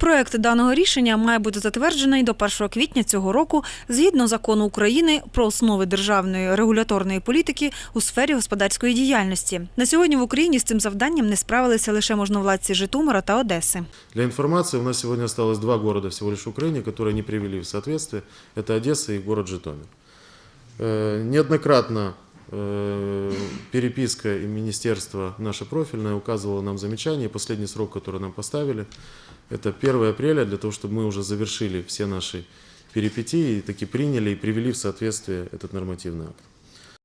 Проект даного рішення має бути затверджений до 1 квітня цього року згідно закону України про основи державної регуляторної політики у сфері господарської діяльності. На сьогодні в Україні з цим завданням не справилися лише можновладці Житомира та Одеси. Для информации, у нас сегодня осталось два города всего лишь в Украине, которые не привели в соответствие. Это Одесса и город Житомир. Э, Неоднократно э, переписка и министерство наше профильное указывало нам замечания. И последний срок, который нам поставили, это 1 апреля, для того, чтобы мы уже завершили все наши перипетии, и таки приняли и привели в соответствие этот нормативный акт.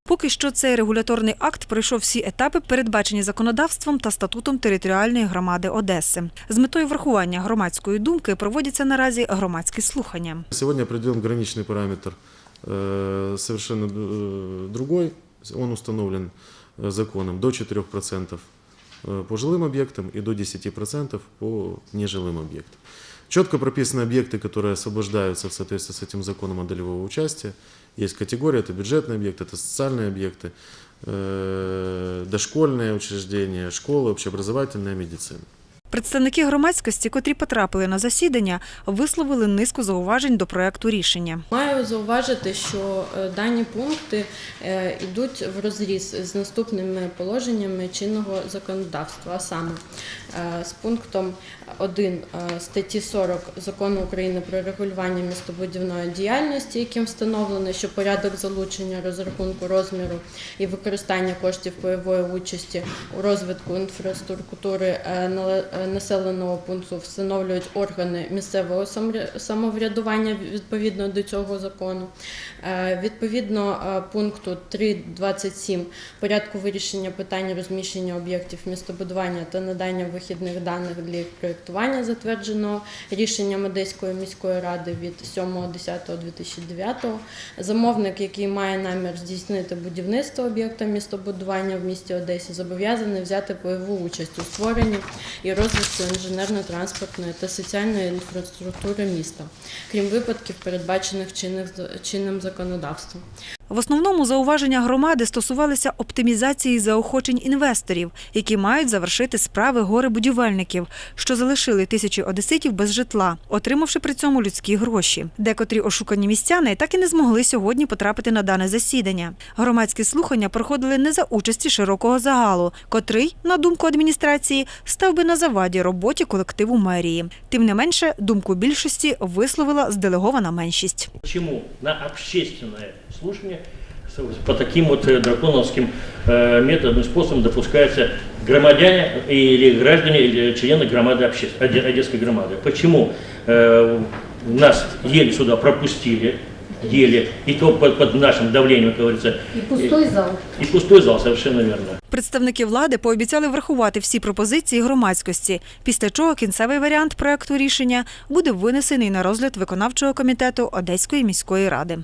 Поки що цей регуляторний акт пройшов всі етапи, передбачені законодавством та статутом територіальної громади Одеси. З метою врахування громадської думки проводяться наразі громадські слухання. Сегодня определен граничный параметр э, совершенно э, другой. Он установлен э, законом до 4% э, по жилым объектам и до 10% по нежилым объектам. Четко прописаны объекты, которые освобождаются в соответствии с этим законом от долевого участия. Есть категории, это бюджетные объекты, это социальные объекты, э, дошкольные учреждения, школы, общеобразовательная медицина. Представники громадськості, котрі потрапили на засідання, висловили низку зауважень до проекту рішення. Маю зауважити, що е, дані пункти е, йдуть в розріз з наступними положеннями чинного законодавства, а саме е, з пунктом 1 е, статті 40 Закону України про регулювання містобудівної діяльності, яким встановлено, що порядок залучення, розрахунку розміру і використання коштів пайової участі у розвитку інфраструктури е, нале- е, населеного пункту встановлюють органи місцевого самоврядування відповідно до цього закону. Е, Відповідно е, пункту 3.27 порядку вирішення питань розміщення об'єктів містобудування та надання вихідних даних для їх проєктування, затвердженого рішенням Одеської міської ради від 7.10.2009. Замовник, який має намір здійснити будівництво об'єкта містобудування в місті Одесі, зобов'язаний взяти бойову участь у створенні і розвитку інженерно-транспортної та соціальної інфраструктури міста, крім випадків, передбачених чинним законодавством. В основному зауваження громади стосувалися оптимізації заохочень інвесторів, які мають завершити справи горе-будівельників, що залишили тисячі одеситів без житла, отримавши при цьому людські гроші. Декотрі ошукані містяни так і не змогли сьогодні потрапити на дане засідання. Громадські слухання проходили не за участі широкого загалу, котрий, на думку адміністрації, став би на заваді роботі колективу мерії. Тим не менше, думку більшості висловила зделегована меншість. Почему на общественное слушание с- по таким вот э, драконовским э, методам и способам допускаются громадяне или граждане, или члены громады обще- Оде- Одесской громады? Почему э, нас еле сюда пропустили, еле, и то под, под нашим давлением, как говорится. И пустой зал. И пустой зал, совершенно верно. Представники влади пообіцяли врахувати всі пропозиції громадськості, після чого кінцевий варіант проекту рішення буде винесений на розгляд виконавчого комітету Одеської міської ради.